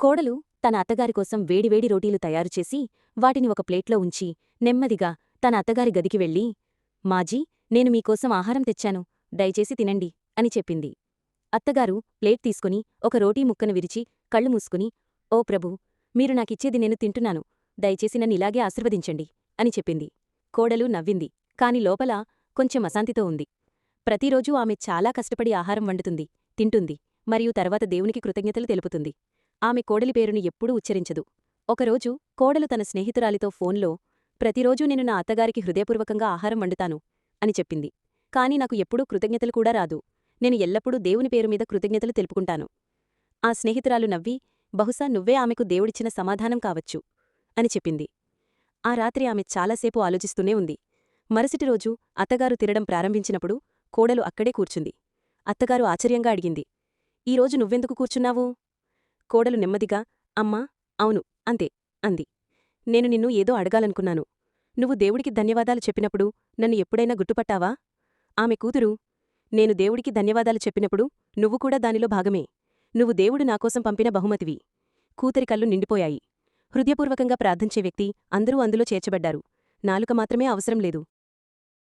కోడలు తన అత్తగారి కోసం వేడివేడి రోటీలు తయారుచేసి వాటిని ఒక ప్లేట్లో ఉంచి నెమ్మదిగా తన అత్తగారి గదికి వెళ్ళి మాజీ నేను మీకోసం ఆహారం తెచ్చాను దయచేసి తినండి అని చెప్పింది. అత్తగారు ప్లేట్ తీసుకుని ఒక రోటీ ముక్కను విరిచి కళ్ళు మూసుకుని ఓ ప్రభూ మీరు నాకిచ్చేది నేను తింటున్నాను దయచేసి నన్ను ఇలాగే ఆశీర్వదించండి అని చెప్పింది. కోడలు నవ్వింది కాని లోపల కొంచెం అశాంతితో ఉంది. ప్రతిరోజూ ఆమె చాలా కష్టపడి ఆహారం వండుతుంది తింటుంది మరియు తర్వాత దేవునికి కృతజ్ఞతలు తెలుపుతుంది. ఆమె కోడలి పేరును ఎప్పుడూ ఉచ్చరించదు. ఒకరోజు కోడలు తన స్నేహితురాలితో ఫోన్లో ప్రతిరోజూ నేను నా అత్తగారికి హృదయపూర్వకంగా ఆహారం వండుతాను అని చెప్పింది. కాని నాకు ఎప్పుడూ కృతజ్ఞతలు కూడా రాదు. నేను ఎల్లప్పుడూ దేవుని పేరు మీద కృతజ్ఞతలు తెలుపుకుంటాను ఆ స్నేహితురాలు నవ్వి బహుశా నువ్వే ఆమెకు దేవుడిచ్చిన సమాధానం కావచ్చు అని చెప్పింది. ఆ రాత్రి ఆమె చాలాసేపు ఆలోచిస్తూనే ఉంది. మరుసటి రోజు అత్తగారు తిరడం ప్రారంభించినప్పుడు కోడలు అక్కడే కూర్చుంది. అత్తగారు ఆశ్చర్యంగా అడిగింది ఈరోజు నువ్వెందుకు కూర్చున్నావు? కోడలు నెమ్మదిగా అమ్మా అవును అంతే అంది. నేను నిన్ను ఏదో అడగాలనుకున్నాను. నువ్వు దేవుడికి ధన్యవాదాలు చెప్పినప్పుడు నన్ను ఎప్పుడైనా గుర్తుపట్టావా? ఆమె కూతురు నేను దేవుడికి ధన్యవాదాలు చెప్పినప్పుడు నువ్వు కూడా దానిలో భాగమే. నువ్వు దేవుడు నాకోసం పంపిన బహుమతివి. కూతురి కళ్ళు నిండిపోయాయి. హృదయపూర్వకంగా ప్రార్థించే వ్యక్తి అందరూ అందులో చేర్చబడ్డారు. నాలుక మాత్రమే అవసరం లేదు.